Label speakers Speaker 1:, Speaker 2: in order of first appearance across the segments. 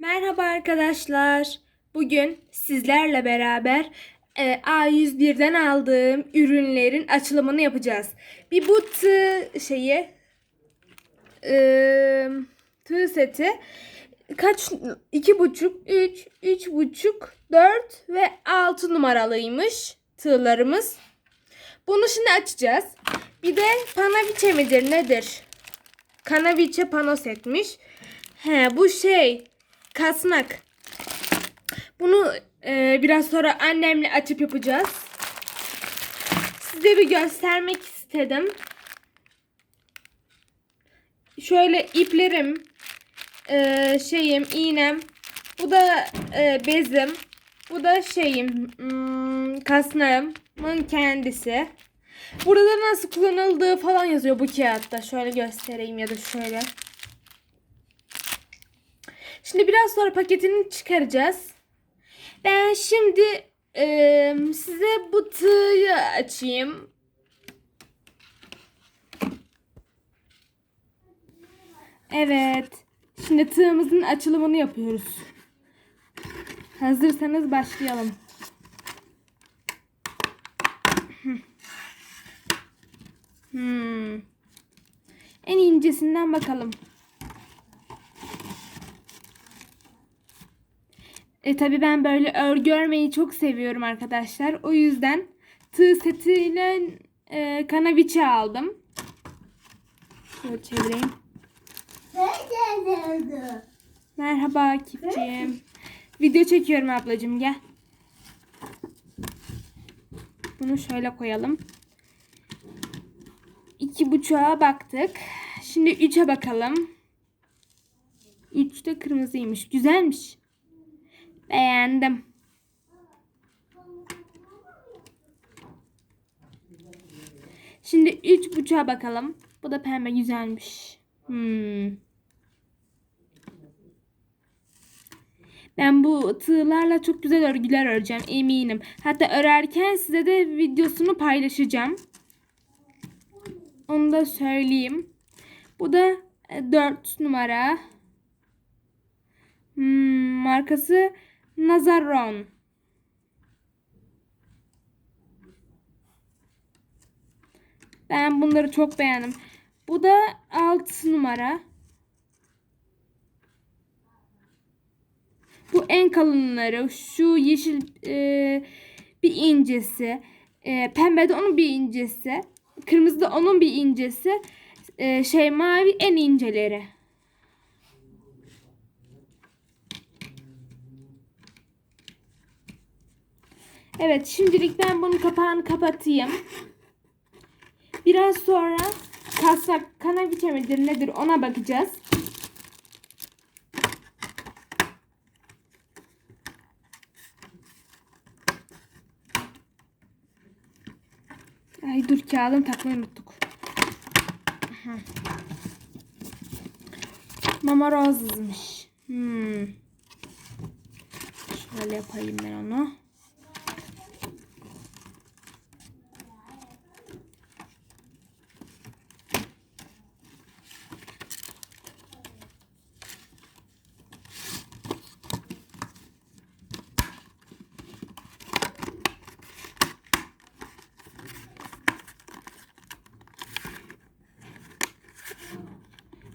Speaker 1: Merhaba arkadaşlar. Bugün sizlerle beraber e, A101'den aldığım ürünlerin açılımını yapacağız. Bir bu tığ şeyi e, tığ seti kaç iki buçuk, üç, üç buçuk, dört ve altı numaralıymış tığlarımız. Bunu şimdi açacağız. Bir de panaviçe midir nedir? Kanaviçe panos etmiş. He bu şey kasnak. Bunu e, biraz sonra annemle açıp yapacağız. Size bir göstermek istedim. Şöyle iplerim, e, şeyim, iğnem. Bu da e, bezim. Bu da şeyim, hmm, kasnağımın kendisi. Burada nasıl kullanıldığı falan yazıyor bu kağıtta. Şöyle göstereyim ya da şöyle. Şimdi biraz sonra paketini çıkaracağız. Ben şimdi e, size bu tığı açayım. Evet. Şimdi tığımızın açılımını yapıyoruz. Hazırsanız başlayalım. Hmm. En incesinden bakalım. E tabi ben böyle örgü örmeyi çok seviyorum arkadaşlar. O yüzden tığ setiyle e, kanaviçe aldım. Şöyle çevireyim. Merhaba Kipciğim. Video çekiyorum ablacığım gel. Bunu şöyle koyalım. İki buçuğa baktık. Şimdi üçe bakalım. Üç de kırmızıymış. Güzelmiş. Beğendim. Şimdi üç buçuğa bakalım. Bu da pembe güzelmiş. Hmm. Ben bu tığlarla çok güzel örgüler öreceğim eminim. Hatta örerken size de videosunu paylaşacağım. Onu da söyleyeyim. Bu da 4 numara. Hmm, markası Nazaron. Ben bunları çok beğendim. Bu da 6 numara. Bu en kalınları. Şu yeşil e, bir incesi. E, pembe de onun bir incesi. Kırmızı da onun bir incesi. E, şey mavi en inceleri. Evet şimdilik ben bunun kapağını kapatayım. Biraz sonra kasnak kanaviçe midir nedir ona bakacağız. Ay dur kağıdını takmayı unuttuk. Aha. Mama Rose'mış. Hmm. Şöyle yapayım ben onu.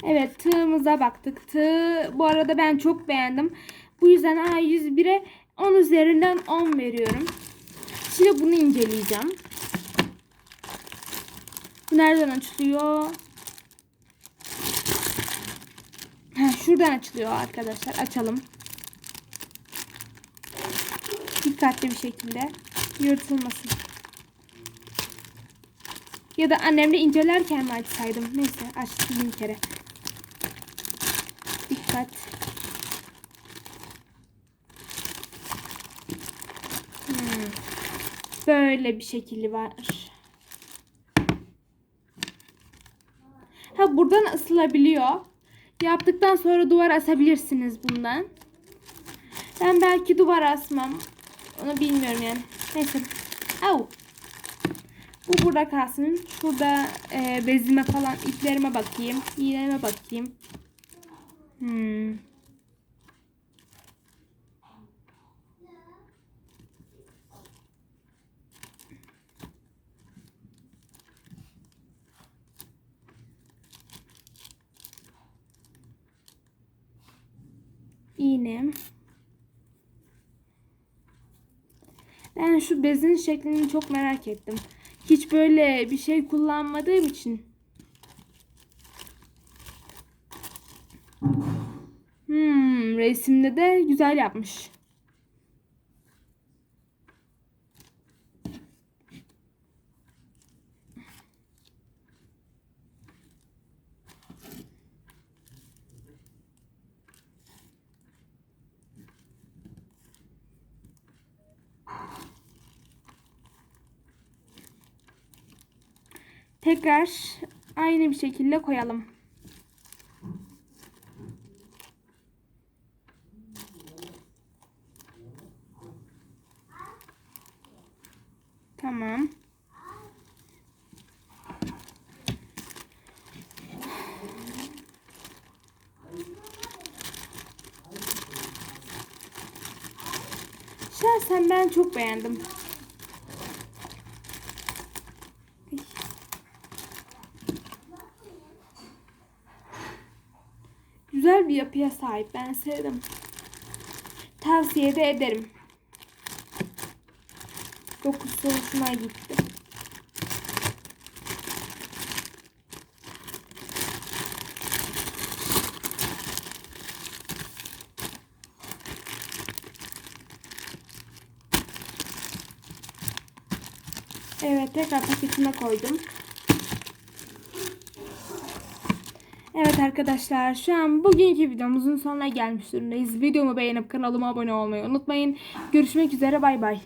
Speaker 1: Evet tığımıza baktık. Tığ bu arada ben çok beğendim. Bu yüzden A101'e 10 üzerinden 10 veriyorum. Şimdi bunu inceleyeceğim. Bu nereden açılıyor? Ha, şuradan açılıyor arkadaşlar. Açalım. Dikkatli bir şekilde. Yırtılmasın. Ya da annemle incelerken mi açsaydım? Neyse açtım bir kere. Dikkat. Hmm. Böyle bir şekli var. Ha buradan ısılabiliyor. Yaptıktan sonra duvar asabilirsiniz bundan. Ben belki duvar asmam. Onu bilmiyorum yani. Neyse. Au. Bu burada kalsın. Şurada e, bezime falan iplerime bakayım. İğneme bakayım. Hmm. İğnem. Ben şu bezin şeklini çok merak ettim. Hiç böyle bir şey kullanmadığım için resimde de güzel yapmış. Tekrar aynı bir şekilde koyalım. Şahsen ben çok beğendim. Güzel bir yapıya sahip. Ben sevdim. Tavsiye de ederim. Dokusu hoşuma gitti. Evet tekrar paketine koydum. Evet arkadaşlar şu an bugünkü videomuzun sonuna gelmiş durumdayız. Videomu beğenip kanalıma abone olmayı unutmayın. Görüşmek üzere bay bay.